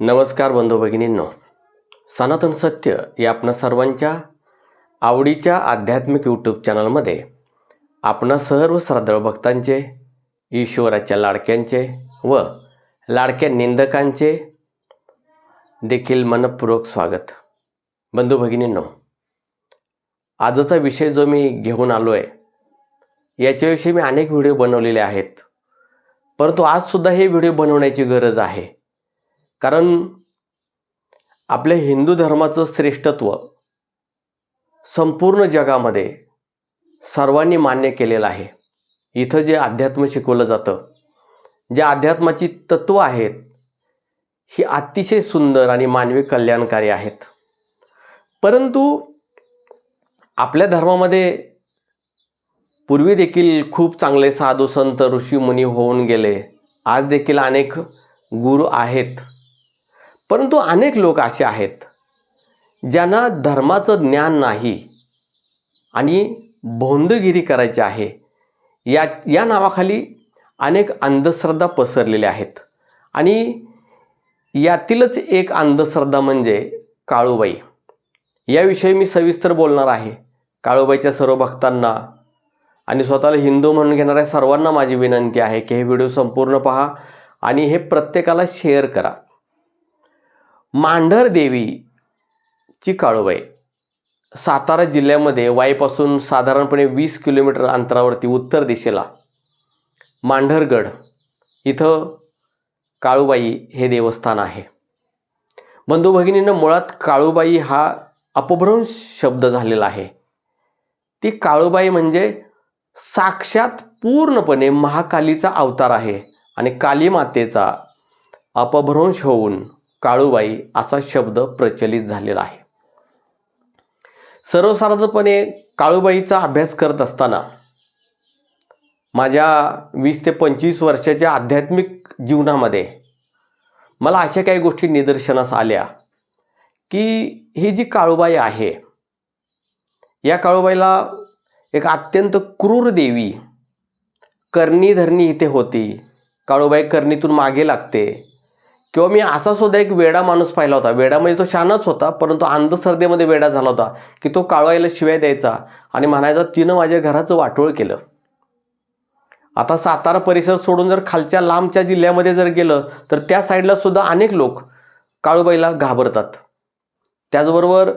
नमस्कार बंधू भगिनींनो. सनातन सत्य या आपणा सर्वांच्या आवडीच्या आध्यात्मिक यूट्यूब चॅनलमध्ये आपणा सर्व श्रद्धाळू भक्तांचे ईश्वराच्या लाडक्यांचे व लाडक्या निंदकांचे देखील मनपूर्वक स्वागत. बंधू भगिनींनो आजचा विषय जो मी घेऊन आलो आहे याच्याविषयी मी अनेक व्हिडिओ बनवलेले आहेत. परंतु आजसुद्धा हे व्हिडिओ बनवण्याची गरज आहे. कारण आपल्या हिंदू धर्माचं श्रेष्ठत्व संपूर्ण जगामध्ये सर्वांनी मान्य केलेलं आहे. इथं जे अध्यात्म शिकवलं जातं जे अध्यात्माची तत्त्व आहेत ही अतिशय सुंदर आणि मानवी कल्याणकारी आहेत. परंतु आपल्या धर्मामध्ये पूर्वी देखील खूप चांगले साधू संत ऋषीमुनी होऊन गेले. आज देखील अनेक गुरु आहेत. परंतु अनेक लोक असे आहेत ज्यांना धर्माचं ज्ञान नाही आणि भोंदगिरी करायची आहे. या या नावाखाली अनेक अंधश्रद्धा पसरलेल्या आहेत. आणि यातीलच एक अंधश्रद्धा म्हणजे काळूबाई. याविषयी मी सविस्तर बोलणार आहे. काळूबाईच्या सर्व भक्तांना आणि स्वतःला हिंदू म्हणून घेणाऱ्या सर्वांना माझी विनंती आहे की हे व्हिडिओ संपूर्ण पहा आणि हे प्रत्येकाला शेअर करा. मांढर देवीची काळूबाई. सातारा जिल्ह्यामध्ये वाईपासून साधारणपणे वीस किलोमीटर अंतरावरती उत्तर दिशेला मांढरगड इथं काळूबाई हे देवस्थान आहे. बंधू भगिनीनं मुळात काळूबाई हा अपभ्रंश शब्द झालेला आहे. ती काळूबाई म्हणजे साक्षात पूर्णपणे महाकालीचा अवतार आहे आणि काली मातेचा अपभ्रंश होऊन काळूबाई असा शब्द प्रचलित झालेला आहे. सर्वसाधारणपणे काळूबाईचा अभ्यास करत असताना माझ्या वीस ते पंचवीस वर्षाच्या आध्यात्मिक जीवनामध्ये मला अशा काही गोष्टी निदर्शनास आल्या की ही जी काळूबाई आहे या काळूबाईला एक अत्यंत क्रूर देवी करणी धरणी इथे होती. काळूबाई करणीतून मागे लागते. किंवा मी असा सुद्धा एक वेडा माणूस पाहिला होता. वेडा म्हणजे तो शानच होता परंतु अंधश्रद्धेमध्ये वेडा झाला होता की तो काळवायला शिवाय द्यायचा आणि म्हणायचा तिनं माझ्या घराचं वाटोळ केलं. आता सातारा परिसर सोडून जर खालच्या लांबच्या जिल्ह्यामध्ये जर गेलं तर त्या साईडला सुद्धा अनेक लोक काळूबाईला घाबरतात. त्याचबरोबर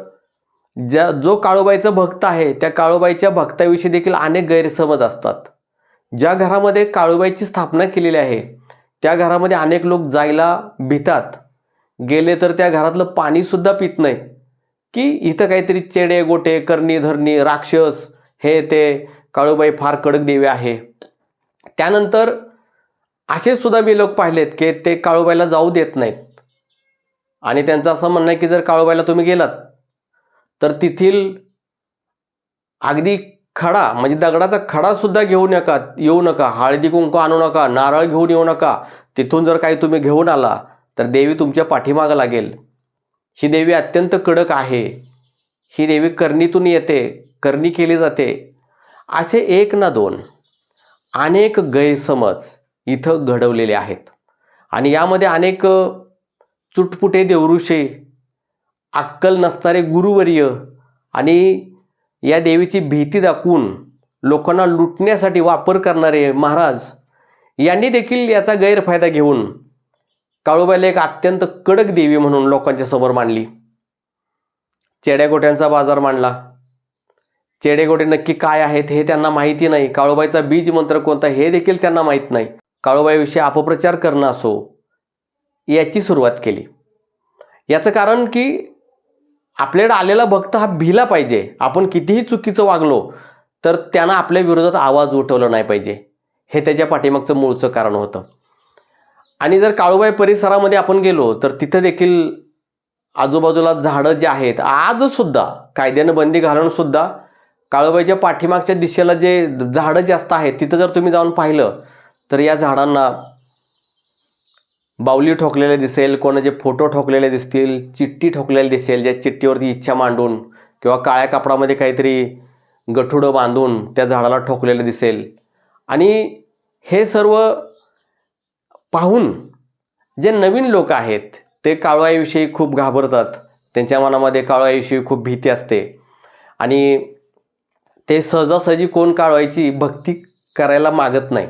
ज्या जो काळूबाईचा भक्त आहे त्या काळूबाईच्या भक्ताविषयी देखील अनेक गैरसमज असतात. ज्या घरामध्ये काळूबाईची स्थापना केलेली आहे त्या घरामध्ये अनेक लोक जायला भितात. गेले तर त्या घरातलं पाणीसुद्धा पित नाहीत. की इथं काहीतरी चेडे गोटे करणी धरणी राक्षस हे ते काळूबाई फार कडक देवी आहे. त्यानंतर असे सुद्धा मी लोक पाहिलेत की ते काळूबाईला जाऊ देत नाहीत. आणि त्यांचं असं म्हणणं आहे की जर काळूबाईला तुम्ही गेलात तर तेथील अगदी खडा म्हणजे दगडाचा खडा सुद्धा घेऊ नका येऊ नका. हळदी कुंकू आणू नका नारळ घेऊन येऊ नका. तिथून जर काही तुम्ही घेऊन आला तर देवी तुमच्या पाठीमागं लागेल. ही देवी अत्यंत कडक आहे. ही देवी करणीतून येते करणी केली जाते. असे एक ना दोन अनेक गैरसमज इथं घडवलेले आहेत. आणि यामध्ये अनेक चुटपुटे देवऋषे अक्कल नसणारे गुरुवर्य आणि या देवीची भीती दाखवून लोकांना लुटण्यासाठी वापर करणारे महाराज यांनी देखील याचा गैरफायदा घेऊन काळूबाईला एक अत्यंत कडक देवी म्हणून लोकांच्या समोर मांडली. चेड्यागोट्यांचा बाजार मांडला. चेडेगोटे नक्की काय आहेत हे त्यांना माहिती नाही. काळूबाईचा बीज मंत्र कोणता हे देखील त्यांना माहीत नाही. काळूबाईविषयी अपप्रचार करणं असो याची सुरुवात केली. याचं कारण की आपल्याकडे आलेला भक्त हा भिला पाहिजे. आपण कितीही चुकीचं वागलो तर त्यानं आपल्या विरोधात आवाज उठवला नाही पाहिजे. हे त्याच्या पाठीमागचं मूळचं कारण होतं. आणि जर काळूबाई परिसरामध्ये आपण गेलो तर तिथं देखील आजूबाजूला झाडं जे आहेत आजसुद्धा कायद्यानं बंदी घालून सुद्धा काळूबाईच्या पाठीमागच्या दिशेला जे झाडं जास्त आहेत तिथं जर तुम्ही जाऊन पाहिलं तर या झाडांना बावली ठोकलेले दिसेल कोणाचे फोटो ठोकलेले दिसतील चिठ्ठी ठोकलेली दिसेल ज्या चिठ्ठीवरती इच्छा मांडून किंवा काळ्या कापडामध्ये काहीतरी गठुडं बांधून त्या झाडाला ठोकलेलं दिसेल. आणि हे सर्व पाहून जे नवीन लोक आहेत ते काळवाईविषयी खूप घाबरतात. त्यांच्या मनामध्ये काळवाईविषयी खूप भीती असते. आणि ते सहजासहजी कोण काळवायची भक्ती करायला मागत नाही.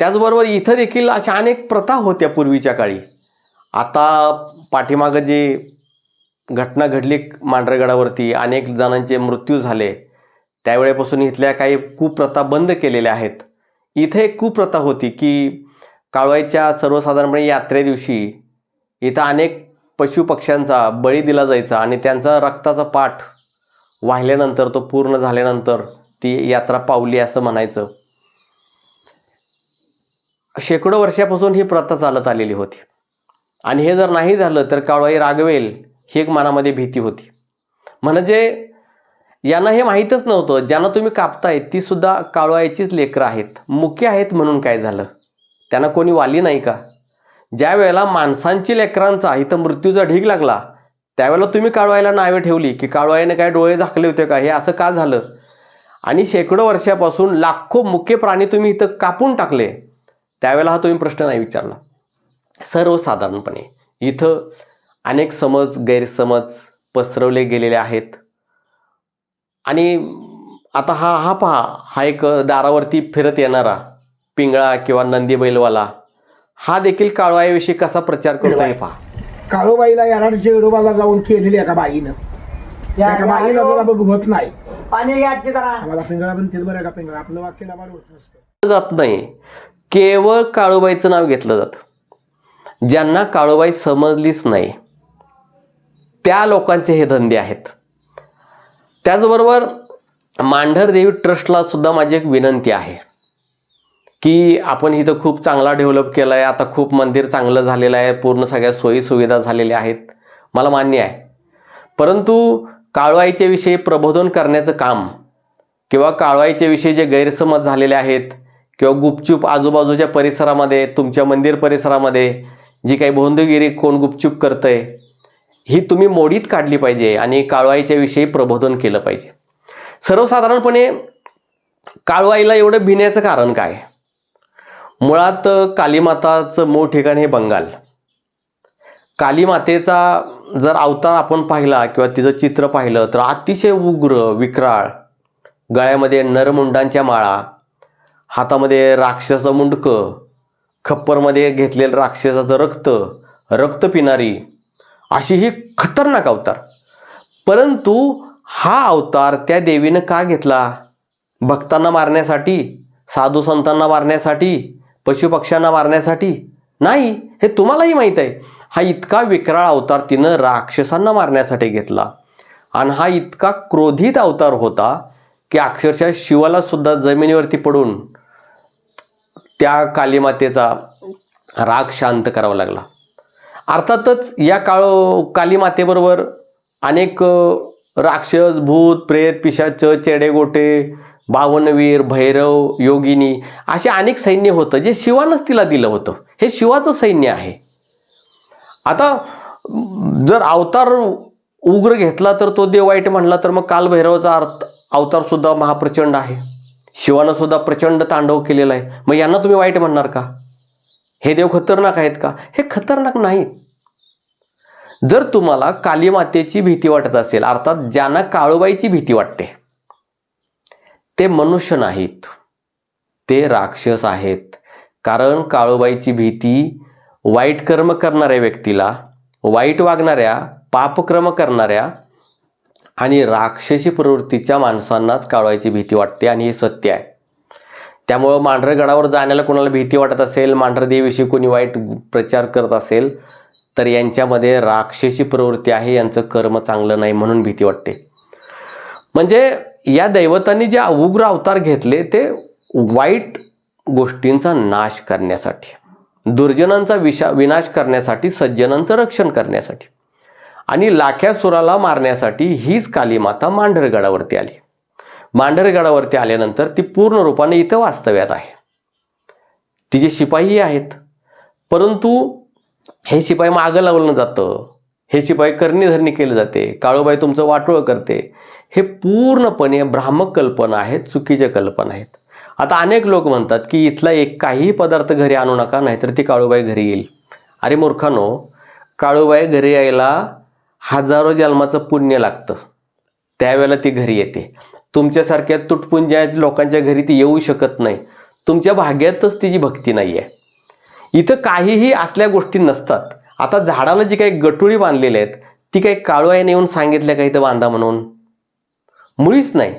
त्याचबरोबर इथं देखील अशा अनेक प्रथा होत्या पूर्वीच्या काळी. आता पाठीमागं जी घटना घडली मांढरगडावरती अनेक जणांचे मृत्यू झाले. त्यावेळेपासून इथल्या काही कुप्रथा बंद केलेल्या आहेत. इथे एक कुप्रथा होती की काळवाईच्या सर्वसाधारणपणे यात्रे दिवशी इथं अनेक पशुपक्ष्यांचा बळी दिला जायचा आणि त्यांचा रक्ताचा पाठ वाहिल्यानंतर तो पूर्ण झाल्यानंतर ती यात्रा पावली असं म्हणायचं. शेकडो वर्षापासून ही प्रथा चालत आलेली होती. आणि हे जर नाही झालं तर काळवाई रागवेल ही एक मनामध्ये भीती होती. म्हणजे यांना हे माहीतच नव्हतं. ज्यांना तुम्ही कापताय ती सुद्धा काळवाईचीच लेकरं आहेत. मुख्य आहेत म्हणून काय झालं? त्यांना कोणी वाली नाही का? ज्या वेळेला माणसांची लेकरांचा इथं मृत्यूचा ढीग लागला त्यावेळेला तुम्ही काळवायला नावे ठेवली की काळवाईने काय डोळे झाकले होते का? हे असं का झालं? आणि शेकडो वर्षापासून लाखो मुख्य प्राणी तुम्ही इथं कापून टाकले. त्यावेळेला हा तुम्ही प्रश्न नाही विचारला. सर्वसाधारणपणे इथं अनेक समज गैरसमज पसरवले गेलेले आहेत. आणि आता हा हा पहा हा एक दारावरती फिरत येणारा पिंगळा किंवा नंदी बैलवाला हा देखील काळवाईविषयी कसा प्रचार करतोय पहा. काळूबाईला याराडच्या विरोबाला जाऊन केलेली एका बाईनं? एका बाईला जरा बघ होत नाही. पाणी घ्यायचे जरा. आम्हाला पिंगळा पण तेच बरं का? पिंगळा आपलं वाक्य लाभाड होत नसतं. जात नाही. केवळ काळूबाईचं नाव घेतलं जातं. ज्यांना काळूबाई समजलीच नाही त्या लोकांचे हे धंदे आहेत. त्याचबरोबर मांढरदेवी ट्रस्टला सुद्धा माझी एक विनंती आहे की आपण इथं खूप चांगला डेव्हलप केला आहे आता खूप मंदिर चांगलं झालेलं आहे पूर्ण सगळ्या सोयीसुविधा झालेल्या आहेत मला मान्य आहे. परंतु काळवाईच्या विषयी प्रबोधन करण्याचं काम किंवा काळवाईच्या विषयी जे गैरसमज झालेले आहेत किंवा गुपचूप आजूबाजूच्या परिसरामध्ये तुमच्या मंदिर परिसरामध्ये जी काही भोंदगिरी कोण गुपचूप करतंय ही तुम्ही मोडीत काढली पाहिजे आणि काळवाईच्या विषयी प्रबोधन केलं पाहिजे. सर्वसाधारणपणे काळवाईला एवढं भिण्याचं कारण काय? मुळात कालीमाताचं मूळ ठिकाण हे बंगाल. कालीमातेचा जर अवतार आपण पाहिला किंवा तिचं चित्र पाहिलं तर अतिशय उग्र विक्राळ गळ्यामध्ये नरमुंडांच्या माळा हातामध्ये राक्षसाचं मुंडकं खप्परमध्ये घेतलेलं राक्षसाचं रक्त रक्त पिणारी अशी ही खतरनाक अवतार. परंतु हा अवतार त्या देवीनं का घेतला? भक्तांना मारण्यासाठी साधू संतांना मारण्यासाठी पशुपक्ष्यांना मारण्यासाठी? नाही हे तुम्हालाही माहीत आहे. हा इतका विकराळ अवतार तिनं राक्षसांना मारण्यासाठी घेतला. आणि हा इतका क्रोधित अवतार होता की अक्षरशः शिवाला सुद्धा जमिनीवरती पडून त्या कालीमातेचा राग शांत करावा लागला. अर्थातच या काळ कालीमातेबरोबर अनेक राक्षस भूत प्रेत पिशाच चेडेगोटे बावनवीर भैरव योगिनी असे अनेक सैन्य होतं जे शिवानंच तिला दिलं होतं. हे शिवाचं सैन्य आहे. आता जर अवतार उग्र घेतला तर तो देव वाईट म्हणला तर मग कालभैरवाचा अर्थ अवतार सुद्धा महाप्रचंड आहे. शिवानं सुद्धा प्रचंड तांडव केलेला आहे. मग यांना तुम्ही वाईट म्हणणार का? हे देव खतरनाक आहेत का? हे खतरनाक नाहीत. जर तुम्हाला कालीमातेची भीती वाटत असेल अर्थात ज्यांना काळूबाईची भीती वाटते ते मनुष्य नाहीत. ते राक्षस आहेत. कारण काळूबाईची भीती वाईट कर्म करणाऱ्या व्यक्तीला वाईट वागणाऱ्या पापक्रम करणाऱ्या आणि राक्षसी प्रवृत्तीच्या माणसांनाच काढवायची भीती वाटते आणि हे सत्य आहे. त्यामुळं मांढरगडावर जाण्याला कोणाला भीती वाटत असेल मांढरदेवीविषयी कोणी वाईट प्रचार करत असेल तर यांच्यामध्ये राक्षसी प्रवृत्ती आहे यांचं कर्म चांगलं नाही म्हणून भीती वाटते. म्हणजे या दैवतांनी जे उग्र अवतार घेतले ते वाईट गोष्टींचा नाश करण्यासाठी दुर्जनांचा विशा विनाश करण्यासाठी सज्जनांचं रक्षण करण्यासाठी. आणि लाख्यासुराला मारण्यासाठी हीच कालीमाता मांढरगडावरती आली. मांढरगडावरती आल्यानंतर ती पूर्ण रूपाने इथं वास्तव्यात आहे. तिचे शिपाही आहेत. परंतु हे शिपाई मागं लावलं जातं. हे शिपाई करणी केलं जाते. काळूबाई तुमचं वाटोळ करते. हे पूर्णपणे भ्रामक कल्पना आहेत चुकीच्या कल्पना आहेत. आता अनेक लोक म्हणतात की इथला एक काही पदार्थ घरी आणू नका नाहीतर ती काळूबाई घरी येईल. अरे मूर्खानो काळूबाई घरी यायला हजारो जन्माचं पुण्य लागतं. त्यावेळेला ती घरी येते. तुमच्यासारख्या तुटपुंज्या लोकांच्या घरी ती येऊ शकत नाही. तुमच्या भाग्यातच तिची भक्ती नाही आहे इथं काहीही असल्या गोष्टी नसतात. आता झाडाला जी काही गटुळी बांधलेल्या आहेत ती काही काळूआईने येऊन सांगितल्या का इथं बांधा म्हणून? मुळीच नाही.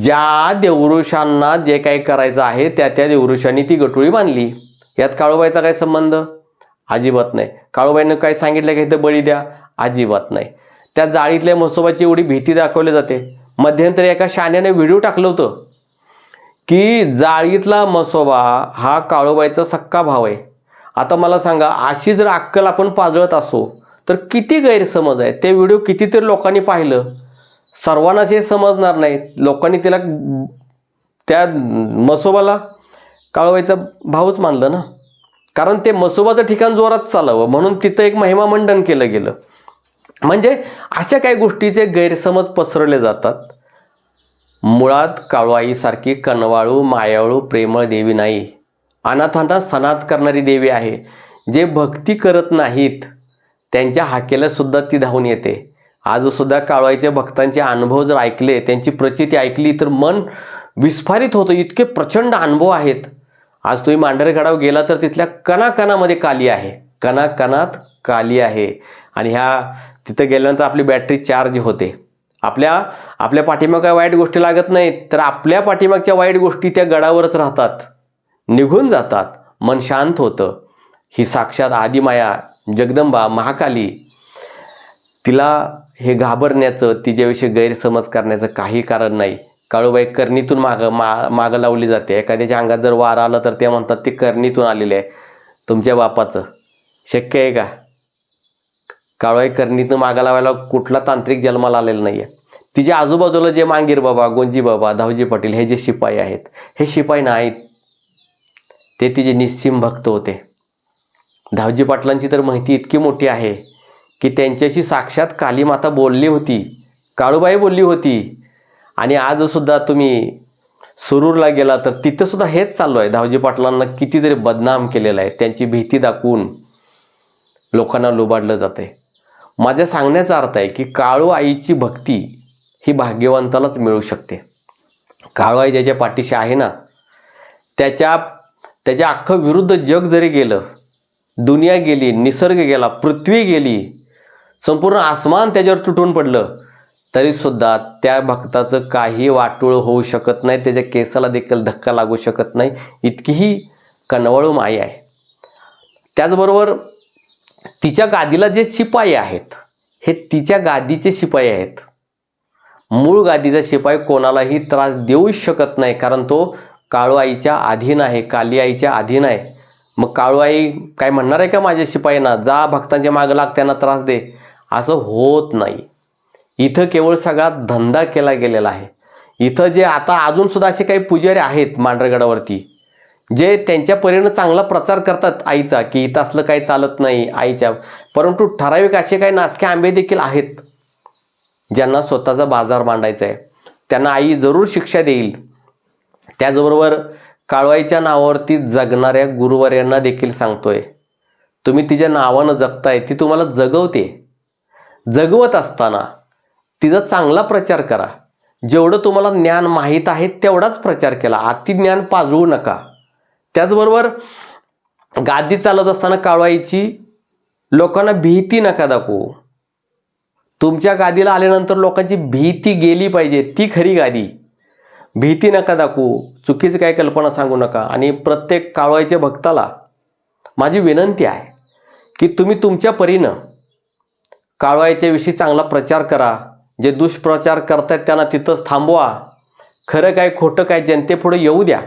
ज्या देवरुषांना जे काही करायचं आहे त्या त्या देवरुषांनी ती गटुळी बांधली. यात काळूबाईचा काय संबंध? अजिबात नाही. काळूबाईनं काय सांगितलं काही इथं बळी द्या? अजिबात नाही. त्या जाळीतल्या म्हसोबाची एवढी भीती दाखवली जाते. मध्यंतरी एका शाण्याने व्हिडिओ टाकलं होतं की जाळीतला मसोबा हा काळोबाईचा सक्का भाव आहे. आता मला सांगा अशी जर अक्कल आपण पाजळत असो तर किती गैरसमज आहे ते व्हिडिओ कितीतरी लोकांनी पाहिलं. सर्वांनाच हे समजणार नाही. लोकांनी तिला त्या मसोबाला काळोबाईचा भावच मानलं ना? कारण ते मसोबाचं ठिकाण जोरात चालावं म्हणून तिथं एक महिमा मंडन केलं गेलं. म्हणजे अशा काही गोष्टीचे गैरसमज पसरवले जातात. मुळात काळवाईसारखी कनवाळू मायाळू प्रेमळ देवी नाही. अनाथांना सनात करणारी देवी आहे. जे भक्ती करत नाहीत त्यांच्या हाकेला सुद्धा ती धावून येते. आजसुद्धा काळवाईच्या भक्तांचे अनुभव जर ऐकले त्यांची प्रचिती ऐकली तर मन विस्फारित होतं. इतके प्रचंड अनुभव आहेत. आज तुम्ही मांढरगडाव गेला तर तिथल्या कणाकणामध्ये काली आहे. कणाकणात काली आहे. आणि ह्या तिथं गेल्यानंतर आपली बॅटरी चार्ज होते. आपल्या आपल्या पाठीमाग काय वाईट गोष्टी लागत नाहीत तर आपल्या पाठीमागच्या वाईट गोष्टी त्या गडावरच राहतात. निघून जातात. मन शांत होतं. ही साक्षात आदिमाया जगदंबा महाकाली. तिला हे घाबरण्याचं तिच्याविषयी गैरसमज करण्याचं काही कारण नाही. काळूबाई करणीतून मागं मा मागं लावली जाते. एखाद्याच्या अंगात जर वार आलं तर ते म्हणतात ते करणीतून आलेले आहे. तुमच्या बापाचं. शक्य आहे का? काळूबाई करणीतून मागायला लावायला कुठला तांत्रिक जन्माला आलेला नाही आहे तिच्या आजूबाजूला जे मांगीर बाबा गोंजी बाबा धावजी पाटील हे जे शिपाई आहेत हे शिपाई नाहीत. ते तिचे निस्सिम भक्त होते. धावजी पाटलांची तर माहिती इतकी मोठी आहे की त्यांच्याशी साक्षात कालीमाता बोलली होती काळूबाई बोलली होती. आणि आजसुद्धा तुम्ही सुरूरला गेला तर तिथंसुद्धा हेच चालू आहे. धावजी पाटलांना कितीतरी बदनाम केलेलं आहे. त्यांची भीती दाखवून लोकांना लुबाडलं जाते माझ्या सांगण्याचा अर्थ आहे की काळू आईची भक्ती ही भाग्यवंतालाच मिळू शकते. काळू आई ज्याच्या पाठीशी आहे ना त्याच्या त्याच्या अख्खं विरुद्ध जग जरी गेलं दुनिया गेली निसर्ग गेला पृथ्वी गेली संपूर्ण आसमान त्याच्यावर तुटून पडलं तरीसुद्धा त्या भक्ताचं काही वाटूळ होऊ शकत नाही त्याच्या केसाला देखील धक्का लागू शकत नाही इतकीही कनवळू माई आहे. त्याचबरोबर तिच्या गादीला जे शिपाई आहेत हे तिच्या गादीचे शिपाई आहेत. मूळ गादीचा शिपाई कोणालाही त्रास देऊच शकत नाही कारण तो काळू आईच्या अधीन आहे काली आईच्या अधीन आहे. मग काळू आई काय म्हणणार आहे का माझ्या शिपाईंना? जा भक्तांच्या मागं लाग त्यांना त्रास दे. असं होत नाही. इथं केवळ सगळा धंदा केला गेलेला आहे. इथं जे आता अजून सुद्धा असे काही पुजारी आहेत मांढरगडावरती जे त्यांच्या परीनं चांगला प्रचार करतात आईचा की इथं असलं काही चालत नाही आईच्या. परंतु ठराविक असे काही नासके आंबे देखील आहेत ज्यांना स्वतःचा बाजार मांडायचा आहे. त्यांना आई जरूर शिक्षा देईल. त्याचबरोबर काळवाईच्या नावावरती जगणाऱ्या गुरुवर्यांना देखील सांगतोय तुम्ही तिच्या नावानं जगताय ती तुम्हाला जगवते. जगवत असताना तिचा चांगला प्रचार करा. जेवढं तुम्हाला ज्ञान माहीत आहे तेवढाच प्रचार केला. अति ज्ञान पाजवू नका. त्याचबरोबर गादी चालत असताना काळवाईची लोकांना भीती नका दाखवू. तुमच्या गादीला आल्यानंतर लोकांची भीती गेली पाहिजे ती खरी गादी. भीती नका दाखवू चुकीची काही कल्पना सांगू नका. आणि प्रत्येक काळवाईच्या भक्ताला माझी विनंती आहे की तुम्ही तुमच्या परीनं काळवाईच्या विषयी चांगला प्रचार करा. जे दुष्प्रचार करतायत त्यांना तिथंच थांबवा. खरं काय खोटं काय जनतेपुढे येऊ द्या.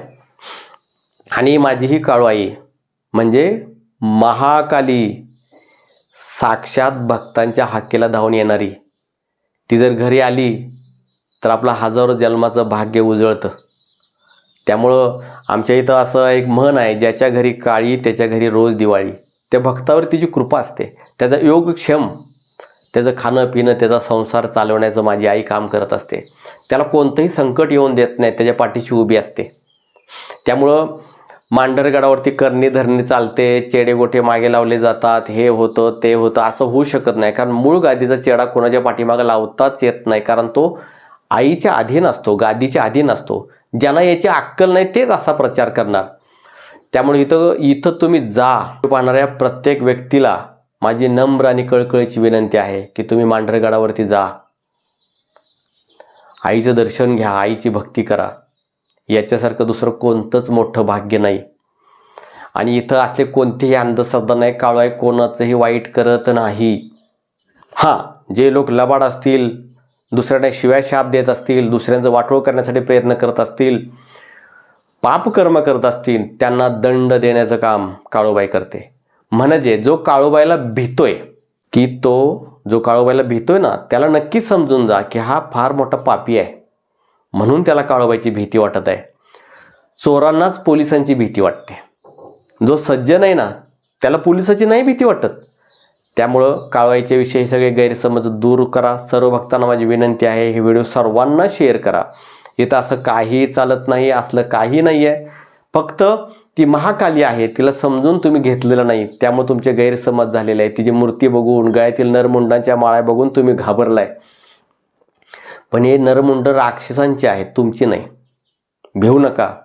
आणि माझी ही काळवाई म्हणजे महाकाली साक्षात भक्तांच्या हाकेला धावून येणारी. ती जर घरी आली तर आपला हजारो जन्माचं भाग्य उजळतं. त्यामुळं आमच्या इथं असं एक म्हण आहे ज्याच्या घरी काळी त्याच्या घरी रोज दिवाळी. त्या भक्तावर तिची कृपा असते. त्याचा योगक्षम त्याचं खाणं पिणं त्याचा संसार चालवण्याचं माझी आई काम करत असते. त्याला कोणतंही संकट येऊन देत नाही त्याच्या पाठीशी उभी असते. त्यामुळं मांडरगडावरती करणी धरणी चालते चेडे गोठे मागे लावले जातात हे होतं ते होतं असं होऊ शकत नाही. कारण मूळ गादीचा चेडा कोणाच्या पाठीमागं लावताच येत नाही. कारण तो आईच्या अधीन असतो गादीच्या अधीन असतो. ज्यांना याची अक्कल नाही तेच असा प्रचार करणार. त्यामुळे इथं इथं तुम्ही जा. पाहणाऱ्या प्रत्येक व्यक्तीला माझी नम्र आणि कळकळीची विनंती आहे की तुम्ही मांढरगडावरती जा. आईचं दर्शन घ्या आईची भक्ती करा. याच्यासारखं दुसरं कोणतंच मोठं भाग्य नाही. आणि इथं असले कोणतेही अंधश्रद्धा नाही काळू आहे कोणाचंही वाईट करत नाही. हां जे लोक लबाड असतील दुसऱ्यांना शिवाय शाप देत असतील दुसऱ्यांचं वाटोळ करण्यासाठी प्रयत्न करत असतील पापकर्म करत असतील त्यांना दंड देण्याचं काम काळूबाई करते. म्हणजे जो काळूबाईला भीतोय की तो जो काळूबाईला भीतोय ना त्याला नक्कीच समजून जा की हा फार मोठा पापी आहे. म्हणून त्याला काळूबाईची भीती वाटत आहे. चोरांनाच पोलिसांची भीती वाटते. जो सज्जन आहे ना त्याला पोलिसाची नाही भीती वाटत. त्यामुळं काळवाईच्या विषयी सगळे गैरसमज दूर करा. सर्व भक्तांना माझी विनंती आहे हे व्हिडिओ सर्वांना शेअर करा. इथं असं काही चालत नाही असलं काही नाही आहे फक्त ती महाकाली आहे तिला समजून तुम्ही घेतलेलं नाही. त्यामुळे तुमचे गैरसमज झालेले आहे तिची मूर्ती बघून गळ्यातील नरमुंडांच्या माळ्या बघून तुम्ही घाबरलाय. पण हे नरमुंड राक्षसांचे आहेत तुमची नाही. भिवू नका.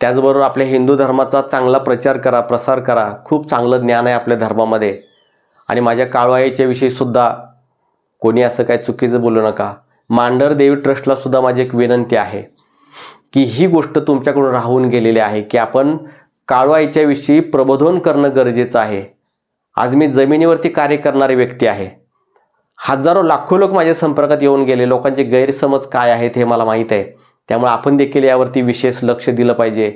त्याचबरोबर आपल्या हिंदू धर्माचा चांगला प्रचार करा प्रसार करा. खूप चांगलं ज्ञान आहे आपल्या धर्मामध्ये. आणि माझ्या काळवाईच्या विषयी सुद्धा कोणी असं काय चुकीचं बोलू नका. मांडर देवी ट्रस्टला सुद्धा माझी एक विनंती आहे की ही गोष्ट तुमच्याकडून राहून गेलेली आहे की आपण काळवाईच्या विषयी प्रबोधन करणं गरजेचं आहे. आज मी जमिनीवरती कार्य करणारी व्यक्ती आहे. हजारो लाखो लोक माझ्या संपर्कात येऊन गेले. लोकांचे गैरसमज काय आहेत हे मला माहीत आहे. त्यामुळे आपण देखील यावरती विशेष लक्ष दिलं पाहिजे.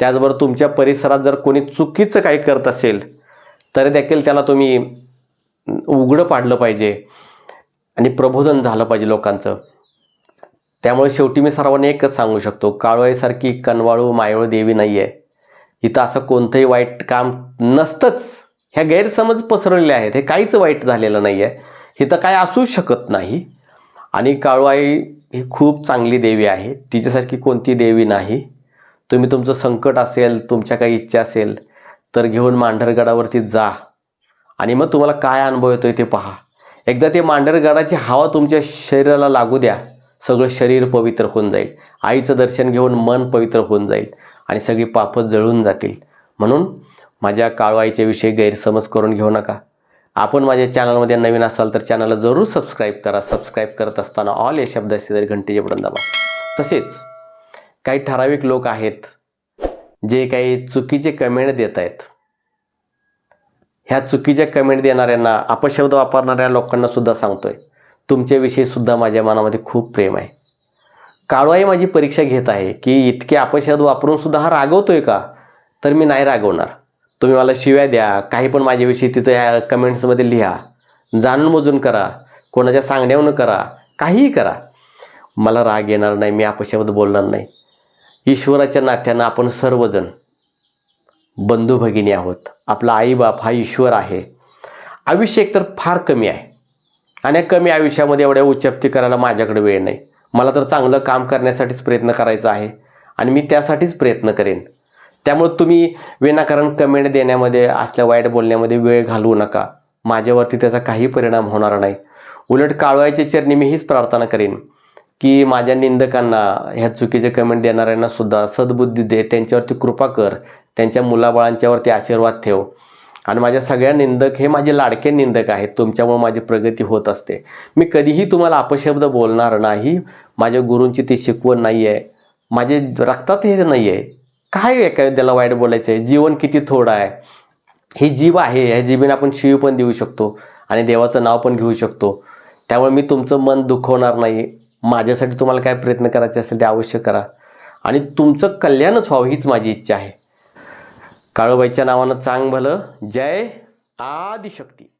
त्याचबरोबर तुमच्या परिसरात जर कोणी चुकीचं काही करत असेल तरी देखील त्याला तुम्ही उघडं पाडलं पाहिजे आणि प्रबोधन झालं पाहिजे लोकांचं. त्यामुळे शेवटी मी सर्वांनी एकच सांगू शकतो काळोळीसारखी कनवाळू मायवळ देवी नाही आहे इथं असं कोणतंही वाईट काम नसतंच. ह्या गैरसमज पसरलेले आहेत. हे काहीच वाईट झालेलं नाही आहे हे तर काय असूच शकत नाही. आणि काळूआई ही खूप चांगली देवी आहे. तिच्यासारखी कोणती देवी नाही. तुम्ही तुमचं संकट असेल तुमच्या काही इच्छा असेल तर घेऊन मांढरगडावरती जा. आणि मग तुम्हाला काय अनुभव येतोय ते पहा. एकदा ते मांढरगडाची हवा तुमच्या शरीराला लागू द्या. सगळं शरीर पवित्र होऊन जाईल. आईचं दर्शन घेऊन मन पवित्र होऊन जाईल. आणि सगळी पापं जळून जातील. म्हणून माझ्या काळवाईच्या विषयी गैरसमज करून घेऊ नका. आपण माझ्या चॅनलमध्ये नवीन असाल तर चॅनलला जरूर सबस्क्राईब करा. सबस्क्राईब करत असताना ऑल या शब्द जरी घंटेचे बटन दाबा. तसेच काही ठराविक लोक आहेत जे काही चुकीचे कमेंट देत आहेत. ह्या चुकीच्या कमेंट देणाऱ्यांना अपशब्द वापरणाऱ्या लोकांना सुद्धा सांगतोय. तुमच्याविषयी सुद्धा माझ्या मनामध्ये खूप प्रेम आहे. काळवाई माझी परीक्षा घेत आहे की इतके अपशब्द वापरून सुद्धा हा रागवतोय का? तर मी नाही रागवणार. तुम्ही मला शिव्या द्या काही पण माझ्याविषयी तिथं ह्या कमेंट्समध्ये लिहा. जाणून मोजून करा कोणाच्या सांगण्यावरून करा काहीही करा. मला राग येणार नाही मी अपशब्द बोलणार नाही. ईश्वराच्या नात्यानं आपण सर्वजण बंधू भगिनी आहोत. आपला आईबाप हा ईश्वर आहे. आयुष्य एकतर फार कमी आहे. आणि कमी आयुष्यामध्ये एवढ्या उच्चप्ती करायला माझ्याकडे वेळ नाही. मला तर चांगलं काम करण्यासाठीच प्रयत्न करायचा आहे. आणि मी त्यासाठीच प्रयत्न करेन. त्यामुळे तुम्ही विनाकारण कमेंट देण्यामध्ये असल्या वाईट बोलण्यामध्ये वेळ घालवू नका. माझ्यावरती त्याचा काही परिणाम होणार नाही. उलट काळवायच्या चरणी मी हीच प्रार्थना करेन की माझ्या निंदकांना ह्या चुकीचे कमेंट देणाऱ्यांना सुद्धा सद्बुद्धी दे त्यांच्यावरती कृपा कर त्यांच्या मुलाबाळांच्यावरती आशीर्वाद ठेव. आणि माझ्या सगळ्या निंदक हे माझे लाडके निंदक आहेत तुमच्यामुळे माझी प्रगती होत असते. मी कधीही तुम्हाला अपशब्द बोलणार नाही माझ्या गुरूंची ती शिकवण नाही आहे माझे रक्तात हे नाही आहे काय एखाद्याला वाईट बोलायचं आहे जीवन किती थोडं आहे. ही जीव आहे ह्या जीबीने आपण शिव पण देऊ शकतो आणि देवाचं नाव पण घेऊ शकतो. त्यामुळे मी तुमचं मन दुखवणार नाही. माझ्यासाठी तुम्हाला काय प्रयत्न करायचे असेल ते अवश्य करा. आणि तुमचं कल्याणच व्हावं हीच माझी इच्छा आहे. काळूबाईच्या नावानं चांग भलं. जय आदिशक्ती.